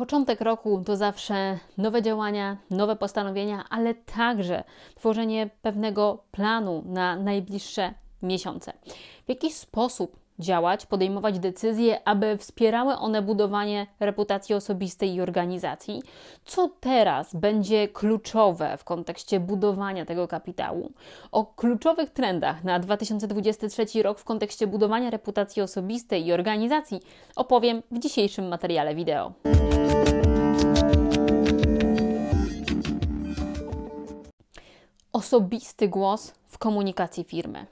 Początek roku to zawsze nowe działania, nowe postanowienia, ale także tworzenie pewnego planu na najbliższe miesiące. W jaki sposób działać, podejmować decyzje, aby wspierały one budowanie reputacji osobistej i organizacji. Co teraz będzie kluczowe w kontekście budowania tego kapitału? O kluczowych trendach na 2023 rok w kontekście budowania reputacji osobistej i organizacji opowiem w dzisiejszym materiale wideo. Osobisty głos w komunikacji firmy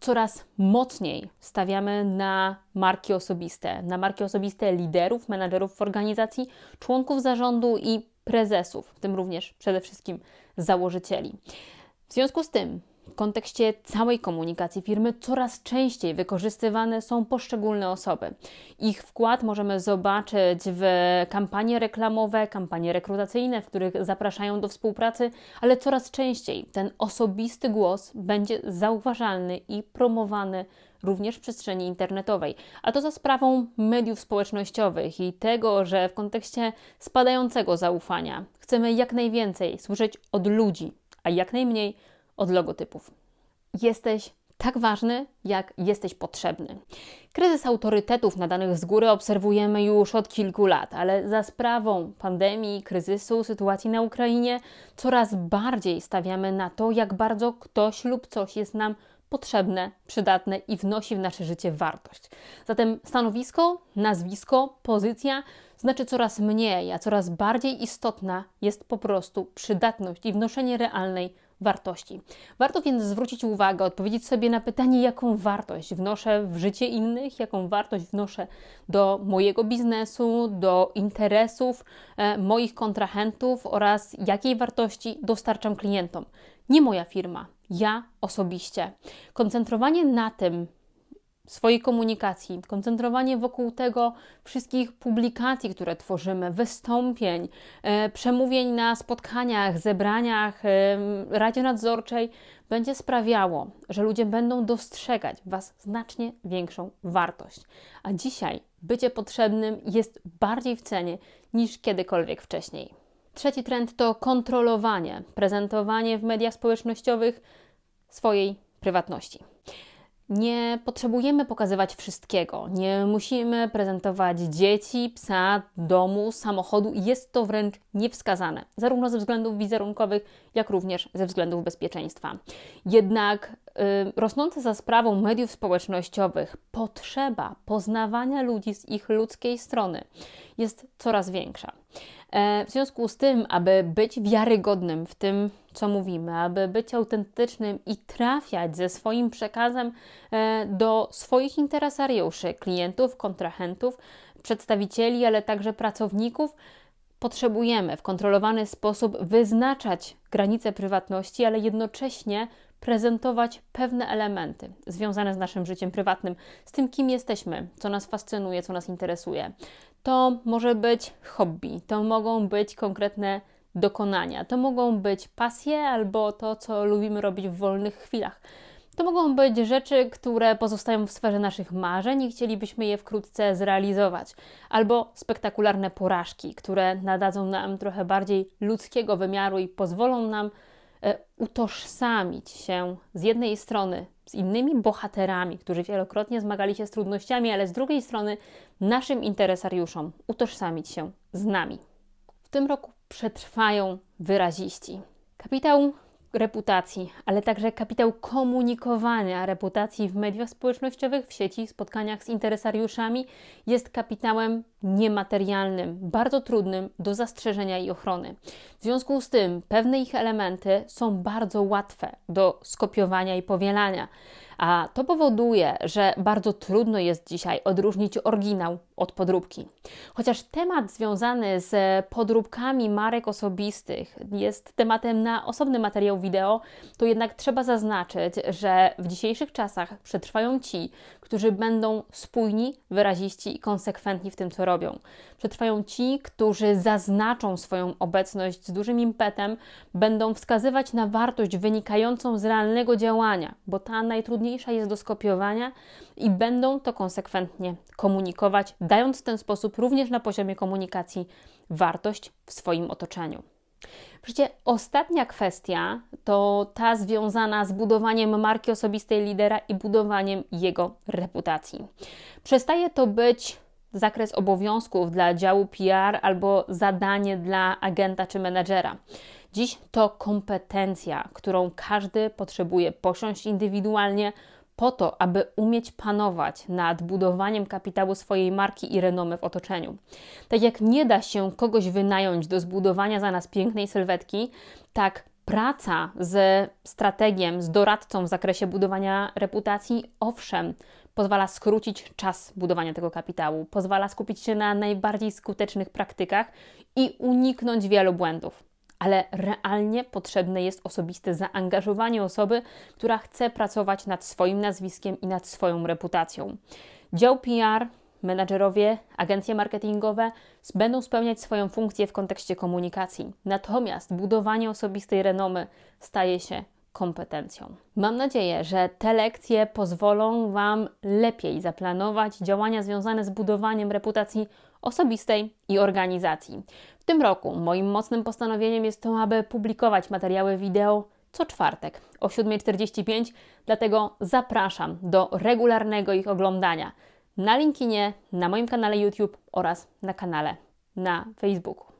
coraz mocniej stawiamy na marki osobiste, na marki osobiste liderów, menadżerów w organizacji, członków zarządu i prezesów, w tym również przede wszystkim założycieli. W związku z tym w kontekście całej komunikacji firmy coraz częściej wykorzystywane są poszczególne osoby. Ich wkład możemy zobaczyć w kampanie reklamowe, kampanie rekrutacyjne, w których zapraszają do współpracy, ale coraz częściej ten osobisty głos będzie zauważalny i promowany również w przestrzeni internetowej. A to za sprawą mediów społecznościowych i tego, że w kontekście spadającego zaufania chcemy jak najwięcej słyszeć od ludzi, a jak najmniej od logotypów. Jesteś tak ważny, jak jesteś potrzebny. Kryzys autorytetów nadanych z góry obserwujemy już od kilku lat, ale za sprawą pandemii, kryzysu, sytuacji na Ukrainie coraz bardziej stawiamy na to, jak bardzo ktoś lub coś jest nam potrzebne, przydatne i wnosi w nasze życie wartość. Zatem stanowisko, nazwisko, pozycja znaczy coraz mniej, a coraz bardziej istotna jest po prostu przydatność i wnoszenie realnej wartości. Warto więc zwrócić uwagę, odpowiedzieć sobie na pytanie, jaką wartość wnoszę w życie innych, jaką wartość wnoszę do mojego biznesu, do interesów e, moich kontrahentów oraz jakiej wartości dostarczam klientom. Nie moja firma, ja osobiście. Koncentrowanie na tym, swojej komunikacji, koncentrowanie wokół tego wszystkich publikacji, które tworzymy, wystąpień, e, przemówień na spotkaniach, zebraniach, e, Radzie Nadzorczej, będzie sprawiało, że ludzie będą dostrzegać Was znacznie większą wartość. A dzisiaj bycie potrzebnym jest bardziej w cenie niż kiedykolwiek wcześniej. Trzeci trend to kontrolowanie, prezentowanie w mediach społecznościowych swojej prywatności. Nie potrzebujemy pokazywać wszystkiego. Nie musimy prezentować dzieci, psa, domu, samochodu. Jest to wręcz niewskazane, zarówno ze względów wizerunkowych, jak również ze względów bezpieczeństwa. Jednak y, rosnąca za sprawą mediów społecznościowych potrzeba poznawania ludzi z ich ludzkiej strony jest coraz większa. E, w związku z tym, aby być wiarygodnym w tym, co mówimy, aby być autentycznym i trafiać ze swoim przekazem e, do swoich interesariuszy, klientów, kontrahentów, przedstawicieli, ale także pracowników, potrzebujemy w kontrolowany sposób wyznaczać granice prywatności, ale jednocześnie prezentować pewne elementy związane z naszym życiem prywatnym, z tym, kim jesteśmy, co nas fascynuje, co nas interesuje. To może być hobby, to mogą być konkretne dokonania, to mogą być pasje albo to, co lubimy robić w wolnych chwilach. To mogą być rzeczy, które pozostają w sferze naszych marzeń i chcielibyśmy je wkrótce zrealizować, albo spektakularne porażki, które nadadzą nam trochę bardziej ludzkiego wymiaru i pozwolą nam utożsamić się z jednej strony z innymi bohaterami, którzy wielokrotnie zmagali się z trudnościami, ale z drugiej strony naszym interesariuszom utożsamić się z nami. W tym roku przetrwają wyraziści. Kapitał reputacji, ale także kapitał komunikowania reputacji w mediach społecznościowych, w sieci, spotkaniach z interesariuszami jest kapitałem niematerialnym, bardzo trudnym do zastrzeżenia i ochrony. W związku z tym pewne ich elementy są bardzo łatwe do skopiowania i powielania. A to powoduje, że bardzo trudno jest dzisiaj odróżnić oryginał od podróbki. Chociaż temat związany z podróbkami marek osobistych jest tematem na osobny materiał wideo, to jednak trzeba zaznaczyć, że w dzisiejszych czasach przetrwają ci, którzy będą spójni, wyraziści i konsekwentni w tym, co robią. Przetrwają ci, którzy zaznaczą swoją obecność z dużym impetem, będą wskazywać na wartość wynikającą z realnego działania, bo ta najtrudniejsza trudniejsza jest do skopiowania i będą to konsekwentnie komunikować, dając w ten sposób również na poziomie komunikacji wartość w swoim otoczeniu. Wreszcie ostatnia kwestia to ta związana z budowaniem marki osobistej lidera i budowaniem jego reputacji. Przestaje to być zakres obowiązków dla działu PR albo zadanie dla agenta czy menedżera. Dziś to kompetencja, którą każdy potrzebuje posiąść indywidualnie po to, aby umieć panować nad budowaniem kapitału swojej marki i renomy w otoczeniu. Tak jak nie da się kogoś wynająć do zbudowania za nas pięknej sylwetki, tak praca z strategiem, z doradcą w zakresie budowania reputacji, owszem, pozwala skrócić czas budowania tego kapitału, pozwala skupić się na najbardziej skutecznych praktykach i uniknąć wielu błędów ale realnie potrzebne jest osobiste zaangażowanie osoby, która chce pracować nad swoim nazwiskiem i nad swoją reputacją. Dział PR, menadżerowie, agencje marketingowe będą spełniać swoją funkcję w kontekście komunikacji. Natomiast budowanie osobistej renomy staje się kompetencją. Mam nadzieję, że te lekcje pozwolą Wam lepiej zaplanować działania związane z budowaniem reputacji osobistej i organizacji. W tym roku moim mocnym postanowieniem jest to, aby publikować materiały wideo co czwartek o 7.45, dlatego zapraszam do regularnego ich oglądania na LinkedInie, na moim kanale YouTube oraz na kanale na Facebooku.